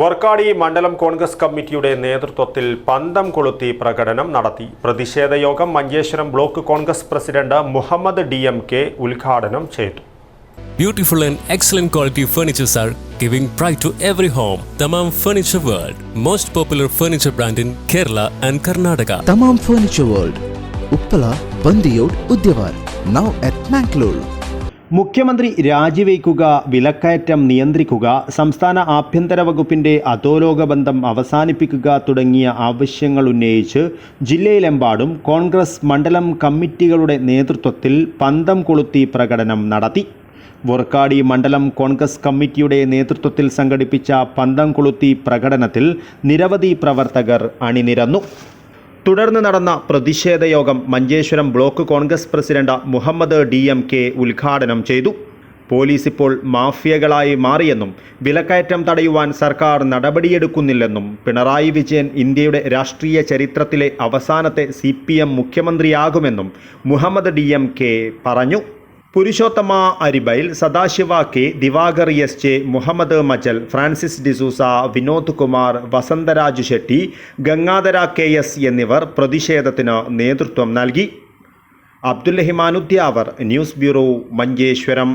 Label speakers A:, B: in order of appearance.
A: വർക്കാടി മണ്ഡലം കോൺഗ്രസ് കമ്മിറ്റിയുടെ നേതൃത്വത്തിൽ പന്തം കൊളുത്തി പ്രകടനം നടത്തി. പ്രതിഷേധ യോഗം Manjeshwaram block Congress president Muhammad D M K ഉദ്ഘാടനം ചെയ്തു.
B: Beautiful and excellent quality furnitures are giving pride to every home Thamam furniture world most popular furniture brand in Kerala and Karnataka
C: Thamam furniture world Uppala Bandiyod Udyavar now at Mangalore
D: മുഖ്യമന്ത്രി രാജിവയ്ക്കുക വിലക്കയറ്റം നിയന്ത്രിക്കുക സംസ്ഥാന ആഭ്യന്തര വകുപ്പിന്റെ അധോലോക ബന്ധം അവസാനിപ്പിക്കുക തുടങ്ങിയ ആവശ്യങ്ങൾ ഉന്നയിച്ച് ജില്ലയിലെമ്പാടും കോൺഗ്രസ് മണ്ഡലം കമ്മിറ്റികളുടെ നേതൃത്വത്തിൽ പന്തം കൊളുത്തി പ്രകടനം നടത്തി. വൊർക്കാടി മണ്ഡലം കോൺഗ്രസ് കമ്മിറ്റിയുടെ നേതൃത്വത്തിൽ സംഘടിപ്പിച്ച പന്തം കൊളുത്തി പ്രകടനത്തിൽ നിരവധി പ്രവർത്തകർ അണിനിരന്നു. തുടർന്ന് നടന്ന പ്രതിഷേധ യോഗം Manjeshwaram block Congress president Muhammad D M K ഉദ്ഘാടനം ചെയ്തു. പോലീസ് ഇപ്പോൾ മാഫിയകളായി മാറിയെന്നും വിലക്കയറ്റം തടയുവാൻ സർക്കാർ നടപടിയെടുക്കുന്നില്ലെന്നും പിണറായി വിജയൻ ഇന്ത്യയുടെ രാഷ്ട്രീയ ചരിത്രത്തിലെ അവസാനത്തെ സി മുഖ്യമന്ത്രിയാകുമെന്നും മുഹമ്മദ് ഡി പറഞ്ഞു. Purushothama Aribail Sadashiva K Divakar S J Muhammad Majal Francis D'Souza Vinod Kumar Vasantharaj Shetty Gangadhara K S എന്നിവർ പ്രതിഷേധത്തിന് നേതൃത്വം നൽകി. Abdul റഹിമാനുദ്യാവർ news bureau Manjeshwaram.